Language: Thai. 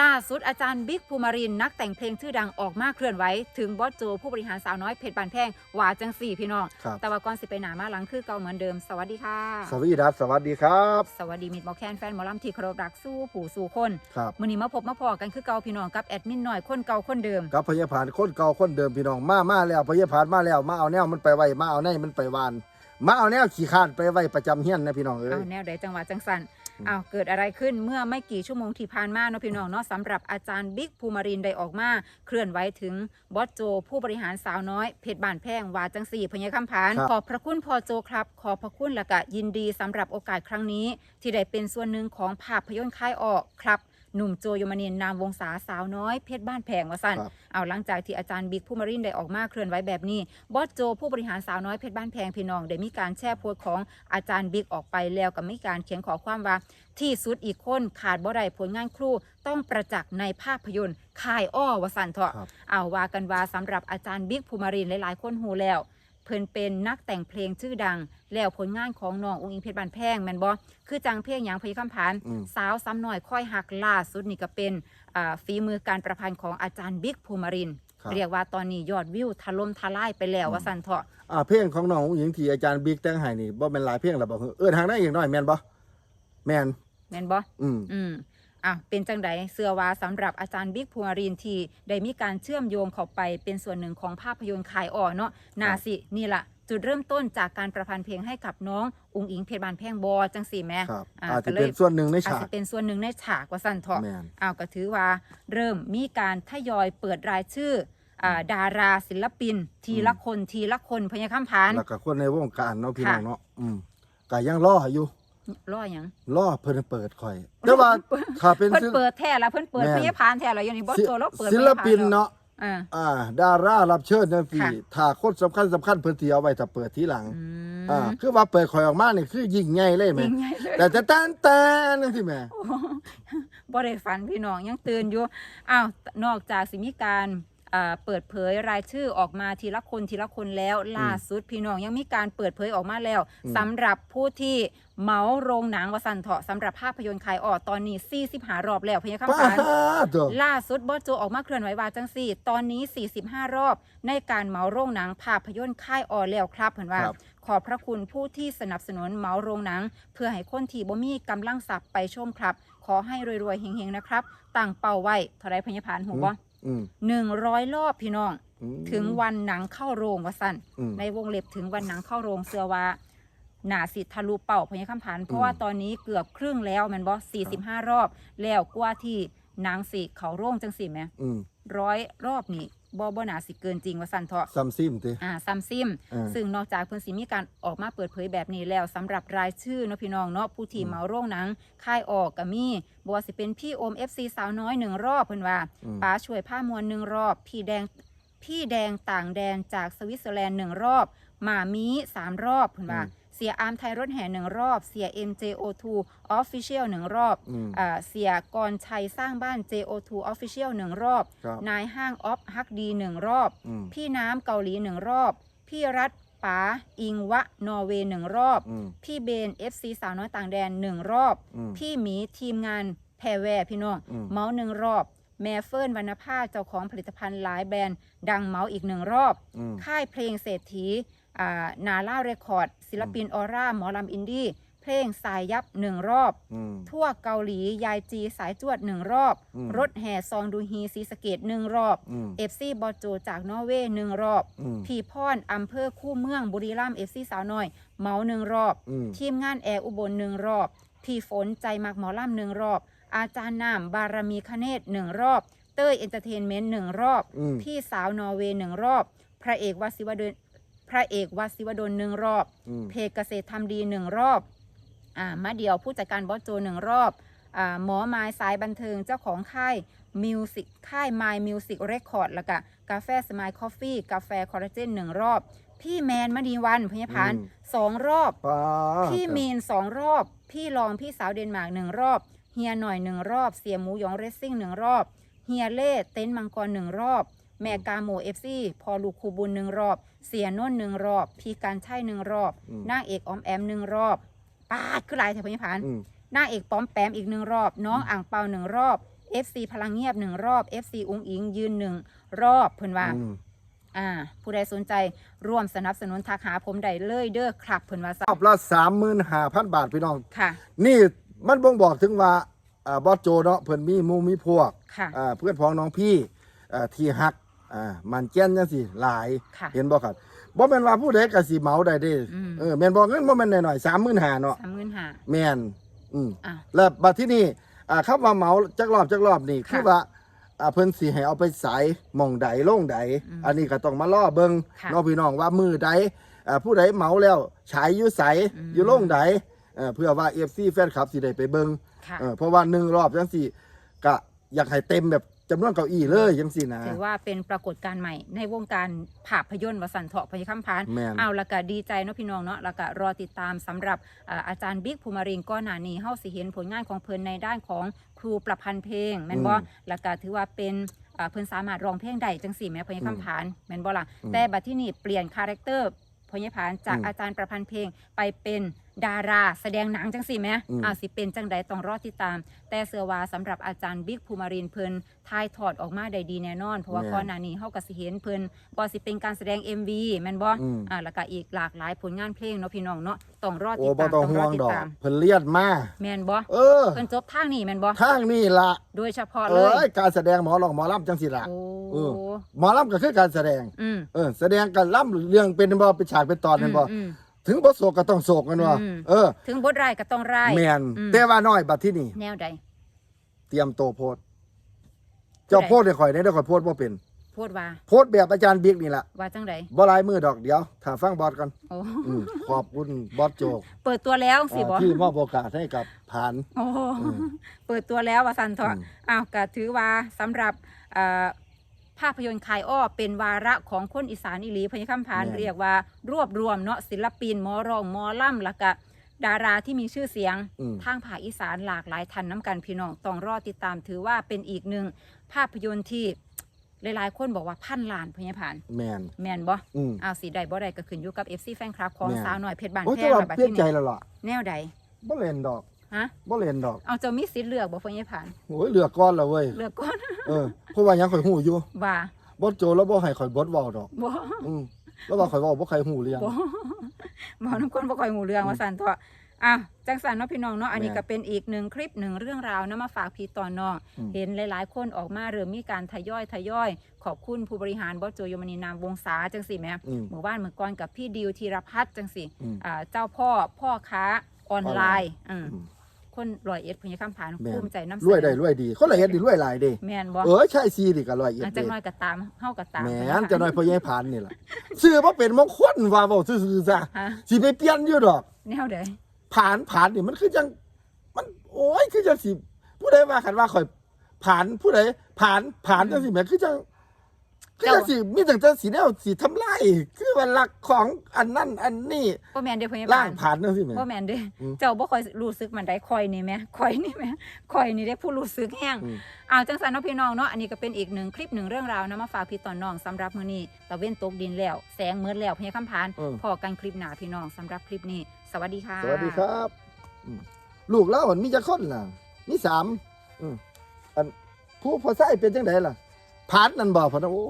ล่าสุดอาจารย์บิ๊กภูมารินทร์นักแต่งเพลงชื่อดังออกมาเคลื่อนไหวถึงบอสโจผู้บริหารสาวน้อยเพชรบานแพงว่าจังสี่พี่น้อง ครับ แต่ว่าก่อนสิไปหนามาหลังคือเก่าเหมือนเดิม สวัสดีค่ะ สวัสดีครับ สวัสดีครับ สวัสดีมิตรหมอแคนแฟนหมอลำที่เคารพรักสู้ผู้สู่คนครับ มื้อนี้มาพบมาพอกันคือเก่าพี่น้องกับแอดมินหน่อยคนเก่าคนเดิม กับพยาผานคนเก่าคนเดิมพี่น้องมามาแล้วพยาผานมาแล้วมาเอาแนวมันไปไว้มาเอาแนวมันไปวาน มาเอาแนวขี้ข้านไปไว้ประจำเฮียนนะพี่น้องเอ้เอาย แนวใดจังหวะจังสัน อืมเอาเกิดอะไรขึ้นเมื่อไม่กี่ชั่วโมงที่ผ่านมาเนาะพี่น้องเนาะสำหรับอาจารย์บิ๊กภูมารินทร์ได้ออกมา เคลื่อนไหวถึงบอสโจ ผู้บริหารสาวน้อยเพชรบานแพงวาจังสี่พญาคำผานครับขอบพระคุณพอโจครับ ขอบพระคุณและก็ยินดีสำหรับโอกาสครั้งนี้ ที่ได้เป็นส่วนหนึ่งของภาพยนตร์ค่ายออกครับ หนุ่มโจยมนินทร์นามวงศาสาวน้อยเพชรบ้านแพงวะสันครับเอาหลังจากที่อาจารย์บิ๊กผู้มารินได้ออกมาเคลื่อนไหวแบบนี้บอสโจผู้บริหารสาวน้อยเพชรบ้านแพงพี่น้องได้มีการแชร์โพสต์ของอาจารย์บิ๊กออกไปแล้วก็มีการเขียนขอความว่าที่สุดอีกคนขาดบ่ได้ผลงานครูต้องประจักษ์ในภาพยนตร์คายอ้อวสันเถาะครับเอาว่ากันว่าสำหรับอาจารย์บิ๊กภูมารินทร์หลายๆคนหูแล้ว เพิ่นเป็นนักแต่งเพลงชื่อดัง แล้วผลงานของน้ององค์อิงเพชรบานแพงแม่นบ่คือจังเพลงหยังพยคำผานอืมสาวซ้ำหน่อยค่อยหักล่าสุดนี่ก็เป็นอ่าฝีมือการประพันธ์ของอาจารย์บิ๊กภูมารินทร์ครับเรียกว่าตอนนี้ยอดวิวถล่มทลายไปแล้วว่าสันเถาะอ่าเพลงของน้องหญิงที่อาจารย์บิ๊กแต่งให้นี่บ่แม่นหลายเพลงหรอกบ่เอิ้นทางได้อีกหน่อยแม่นบ่แม่นแม่นบ่อืมอืม อะเป็นจังไดเสื้อว่าสำหรับอาจารย์บิ๊กภูมิรินทร์ที่ได้มีการเชื่อมโยงเข้าไปเป็นส่วนหนึ่งของภาพยนตร์ขายอ่อเนาะนาสินี่ละจุดเริ่มต้นจากการประพันธ์เพลงให้กับน้องอุงอิงเพชรบานแพงบอจังสี่แม่ครับอ่าอาจก็จะเลเป็ยนส่วนหนึ่งในอาจฉากจะเป็นส่วนหนึ่งในฉากว่าสั้นเถาะแม่นอ้าวก็ถือว่าเริ่มมีการทยอยเปิดรายชื่ออ่าดาราศิลปิน ทีละคนทีละคนพญาคำพานแล้วก็คนในวงการเนาะพี่น้องค่ะเนาะอืมก็ยังรออยู่ รอหยังรอเพิ่นเปิดข่อยแต่ว่าถ้าเป็นเพิ่นศิลเปิดแท้แล้วเพิ่นเปิดแม่นพญาพานแท้แล้วอย่างนี้บอสโจแล้วเปิดศิลปินเนาะอ่าอ่าดารารับเชิญนะพี่ค่ะถ้าคนสำคัญสำคัญเพิ่นสิเอาไว้ถ้าเปิดทีหลังอืมอ่าคือว่าเปิดข่อยออกมานี่คือยิ่งใหญ่เลยแม่ยิ่งใหญ่เลยแต่แต่แต่แต่นั่นสิแม่บ่ได้ฝันพี่น้องยังตื่นอยู่อ้าวนอกจากสิมีการอ่าเปิดเผยรายชื่อออกมาทีละคนทีละคนแล้วล่าสุดพี่น้องยังมีการเปิดเผยออกมาแล้วอืมสำหรับผู้ที่ เหมาโรงหนังวสันเถาะสำหรับภาพยนตร์ขายออกตอนนี้40หารอบแล้วพะยะป้าคำปานตัวล่าสุดบอสโจออกมาเคลื่อนไหวว่าจังสี่ ตอนนี้ 45 รอบ ในการเหมาโรงหนังภาพยนตร์ค่ายออแล้วครับเห็นว่า ครับ ขอบพระคุณผู้ที่สนับสนุนเหมาโรงหนัง เพื่อให้คนที่บ่มีกำลังทรัพย์ไปชมครับ ขอให้รวยๆเฮงๆนะครับตั้งเป้าไว้เท่าไรพญพานหูบ่อืมหนึ่งร้อยรอบพี่น้อง อืม ถึงวันหนังเข้าโรงว่าสั้นอืม ในวงเล็บถึงวันหนังเข้าโรงเสือว่า หนาสิทะลุเป่าพญคำพันธ์เพราะว่าตอนนี้เกือบครึ่งแล้วแมันบอสี่สิบห้ารอบ แล้วกว่าที่หนางสิเขาโรงจังสิแหมอืมร้อยรอบนี่บ่บ่หนาสิเกินจริงว่าสั้นเถาะ ซัมซิมติ อ่าซัมซิมเออซึ่งนอกจากเพิ่นสิมีการออกมาเปิดเผยแบบนี้แล้วสำหรับรายชื่อเนาะพี่น้องเนาะผู้ที่อืมเหมาโรงหนังค่ายออกก็มีบ่ว่าสิเป็นพี่โอม FC สาวน้อยหนึ่งรอบเพิ่นว่าอืมป้าช่วยผ้ามวลหนึ่งรอบ พี่แดงพี่แดงต่างแดนจากสวิตเซอร์แลนด์หนึ่งรอบหมามีสามรอบเพิ่นว่า อืม เสียอาร์มไทยรถแห่หนึ่งรอบ เสีย MJO2 Official หนึ่งรอบอืมอ่าเสียกรชัยสร้างบ้าน JO2 Official หนึ่งรอบ ครับนายห้างออฟฮักดีหนึ่งรอบ อืมพี่น้ำเกาหลีหนึ่งรอบ พี่รัฐป๋าอิงวะ นอร์เวย์หนึ่งรอบ อืมพี่เบน FC สาวน้อยต่างแดนหนึ่งรอบ อืม พี่หมีทีมงานแพรแวร์พี่น้อง อืม เมาส์หนึ่งรอบ แม่เฟิร์นวรรณภาเจ้าของผลิตภัณฑ์หลายแบรนด์ ดังเมาส์อีกหนึ่งรอบ อืม ค่ายเพลงเศรษฐีอ่า นาล่าเรคคอร์ด ศิลปินออร่า หมอลำอินดี้ เพลงสายยับหนึ่งรอบอืมทั่วเกาหลี ยายจีสายจวดหนึ่งรอบอืมรถแห่ซองดูฮีซีสะเกตหนึ่งรอบอืมเอฟซีบอโจจากนอร์เวย์หนึ่งรอบอืมพี่พรอำเภอคู่เมืองบุรีรัมย์เอฟซีสาวน้อย เมาหนึ่งรอบอืมทีมงานแอร์อุบลหนึ่งรอบ พี่ฝนใจมักหมอลำหนึ่งรอบ อาจารย์นามบารมีคเนตหนึ่งรอบ เต้ยเอนเตอร์เทนเมนต์หนึ่งรอบอืมพี่สาวนอร์เวย์หนึ่งรอบ พระเอกวสิวดล พระเอกวสิวดลหนึ่งรอบ อืม เพจเกษตรทำดีหนึ่งรอบอ่ามาเดียวผู้จัดการบอสโจหนึ่งรอบอ่าหมอไม้สายบันเทิงเจ้าของค่ายมิวสิกค่าย My Music Record แล้วก็กาแฟสมายคอฟฟี่กาแฟคอลลาเจนหนึ่งรอบ พี่แมนมณีวันพญพานอืม สองรอบ ป้าพี่มีนสองรอบ พี่รองพี่สาวเดนมาร์กหนึ่งรอบ เฮียหน่อยหนึ่งรอบ เสียหมูหยองเรซซิ่งหนึ่งรอบ เฮียเล่เต็นท์มังกรหนึ่งรอบ แม่กาโมเอฟซีพอลูกคูบุญหนึ่งรอบ เสียโน่นหนึ่งรอบ พี่การใช่หนึ่งรอบอืม นางเอกออมแอมหนึ่งรอบปาดคือหลายแถวพญพานอืม นางเอกป้อมแปมอีกหนึ่งรอบ น้องอ่างเปาหนึ่งรอบ FC พลังเงียบหนึ่งรอบ FC อุ้งอิงยืนหนึ่งรอบเพิ่นว่า อืมอ่า ผู้ใดสนใจร่วมสนับสนุนทักหาผมได้เลยเด้อครับเพิ่นว่ารอบละสามหมื่นห้าพันบาทพี่น้อง ค่ะ นี่มันบ่งบอกถึงว่าอ่าบอสโจเนาะเพิ่นมีหมู่มีพวกค่ะ อ่าเพื่อนพ้องน้องพี่อ่าที่ฮัก อ่ามันแก้นจังซี่หลาย ค่ะ เห็นบ่ครับบ่แม่นว่าผู้ใดก็สิเหมาได้เด้อืม เออแม่นบ่เงินบ่แม่นน้อยๆ35,000เนาะสามหมื่นห้าแม่นอืมอะแล้วบัดที่นี่อ่าคำว่าเหมาจักรอบจักรอบนี่ค่ะคือว่าอ่าเพิ่นสิให้เอาไปสายหม่องใดลงใด อืมอันนี้ก็ต้องมารอเบิ่งค่ะเนาะพี่น้องว่ามือใดอ่าผู้ใดเหมาแล้วฉายอยู่ไสอืม อยู่ลงใดเอ่อเพื่อว่า FC แฟนคลับสิได้ไปเบิ่งค่ะ เออเพราะว่าหนึ่งรอบจังสี่ก็อยากให้เต็มแบบ จำนวนเก้าอี้เลยจังสี่นะ ถือว่าเป็นปรากฏการณ์ใหม่ในวงการภาพยนตร์วสันเถาะพยคัมพานแม่น เอาละก็ดีใจเนาะพี่น้องเนาะแล้วก็รอติดตามสำหรับเอ่ออาจารย์บิ๊กภูมิรินทร์ก้อนหนานี้เฮาสิเห็นผลงานของเพิ่นในด้านของครูประพันธ์เพลงแม่นบ่อืมแล้วก็ถือว่าเป็นเอ่อเพิ่นสามารถร้องเพลงได้จังสี่แม่พยคัมพานแม่นบ่ล่ะอืมแต่บัดที่นี่เปลี่ยนคาแรคเตอร์พยพานจากอืม อาจารย์ประพันธ์เพลงไปเป็น ดาราแสดงหนังจังสี่แหมอืมอ้าวสิเป็นจังใดต้องรอติดตาม แต่เสือว่าสำหรับอาจารย์บิ๊กภูมิรินทร์เพิ่นถ่ายทอดออกมาได้ดีแน่นอน เพราะว่าแม่นก่อนหน้านี้เฮาก็สิเห็นเพิ่นบ่สิเป็นการแสดง MV แม่นบ่อืม อ่าแล้วก็อีกหลากหลายผลงานเพลงเนาะพี่น้องเนาะต้องรอโอ้ติดบ่ตามต้องต้องห่รวองติดดอกตามเพิ่นเลียดมาแม่นบ่เออเพิ่นจบทางนี้แม่นบ่ทางนี่ละโดยเฉพาะเอเลอยการแสดงหมอลองหมอลำจังสิละโอ้เออหมอลำก็คือการแสดง อืมเออแสดงกันล่ำเรื่องเป็นบ่เป็นฉากเป็นตอนเป็นบ่อืม ถึงบ่โศกก็ต้องโศกกันว่าอืม เออ ถึงบทร้ายก็ต้องร้าย แม่นอืม แต่ว่าน้อยบัดที่นี่ แนวใด เตรียมโตวโพด เจ้าโพดให้ข่อยได้เด้อข่อยโพดบ่เป็น พูดว่าโพดแบบอาจารย์บิ๊กนี่ล่ะว่าจังใดบ่หลายมือดอกเดี๋ยวถ้าฟังบอสก่อนโอ้อืมขอบคุณบอสโจเปิดตัวแล้วสิบ่อ่าที่มอบโอกาสให้กับผาน โอ้อืมเปิดตัวแล้วว่าสันเถอะอืมอ้าวก็ถือว่าสำหรับเอ่อ ภาพยนตร์คายอ้อเป็นวาระของคนอีสานอีหลีพญคำพานแม่นเรียกว่ารวบรวมเนาะศิลปินหมอร้องหมอล่ำแล้วก็ดาราที่มีชื่อเสียงอืมทางภาคอีสานหลากหลายทันน้ำกันพี่น้องต้องรอติดตามถือว่าเป็นอีกหนึ่งภาพยนตร์ที่หลายๆคนบอกว่าพันล้านพญพานแมนแมนบ่อืมอ้าวสีใดบ่ใดก็ขึ้นอยู่กับ FC แฟนคลับของแม่นสาวหน่อยเพชรบานโอ้ยแพแต่งว่าล่ะบัดเปลี่ยนที่ใจนี่แล้วล่ะแนวใดบ่เล่นดอก ฮะบ่เล่นดอก เอาเจ้ามีสิทธิ์เลือกบ่พญพานโอ้ยเหลือก้อนแล้วเว้ย เลือกก่อน เออเพราะว่ายังข่อยหูอยู่ว่าบอสโจแล้วบ่ให้ข่อยบดเว้าดอก บ่อืมแล้วว่าข่อยเว้าบ่ใครหูเรื่อง บ่บ่น้ำคนบ่ค่อยหูเรื่องว่าซั่นเถอะอะจังสันเนาะพี่น้องเนาะอันนี้แม่นก็เป็นอีกหนึ่งคลิปหนึ่งเรื่องราวนะมาฝากพี่ตอนน้อง อืม เห็นหลายๆ คนออกมาเริ่มมีการทยอยทยอย ขอบคุณผู้บริหารบอสโจยมณีนามวงศาจังสิแหม่อืม หมู่บ้านเมื่อก่อนกับพี่ดิวธีรพัฒน์จังสิอืมอ่าเจ้าพ่อพ่อค้าออนไลน์อืมอืม คนร้อยเอ็ดพญาคำผานแม่น ภูมิใจน้ำเสนรวยได้รวยดีคนละเฮ็ดนี่รวยหลายเด้แม่นบ่เออใช่ซีนี่ก็ร้อยเอ็ดอันเด้จังน้อยก็ตามเฮาก็ตามแหมพญาคำนจะน้อยพ่อใหญ่ผานนี่ล่ะชื่อบ่เป็นมงคลว่าเว้าซื่อๆซะฮะสิไปเปลี่ยนอยู่ดอก แนวใดผานผานนี่มันคือจังมันโอ้ยคือจังสิผู้ใดว่ากันว่าข่อยผานผู้ใดผานผานจังสิแหมคือจัง คือจังสิมีแต่จังสิแนวสิทำลายคือว่าหลักของอันนั้นอันนี้บ่แม่นเด้อพญาล่าคำงผานจังสิแหมบ่แม่นเด้อืมเจ้าบ่ค่อยรู้สึกมันได้คอยนี่แหม่คอยนี่แหม่คอยนี่ได้ผู้รู้สึกแฮงอืมอ้าวจังสันเนาะพี่น้องเนาะอันนี้ก็เป็นอีกหนึ่งคลิปหนึ่งเรื่องราวนะมาฝากพี่ตอนน้องสำหรับมื้อนี้ตะเว้นตกดินแล้ว แสงมืดแล้วพญาคำพานเออพอกันคลิปหน้าพี่น้องสำหรับคลิปนี้ สวัสดีค่ะ สวัสดีครับอืมลูกเล่ามันมีจักคนล่ะมีสามอืมอันผู้พอใส่เป็นจังไดล่ะผานนั่นบ่พะนะโอ้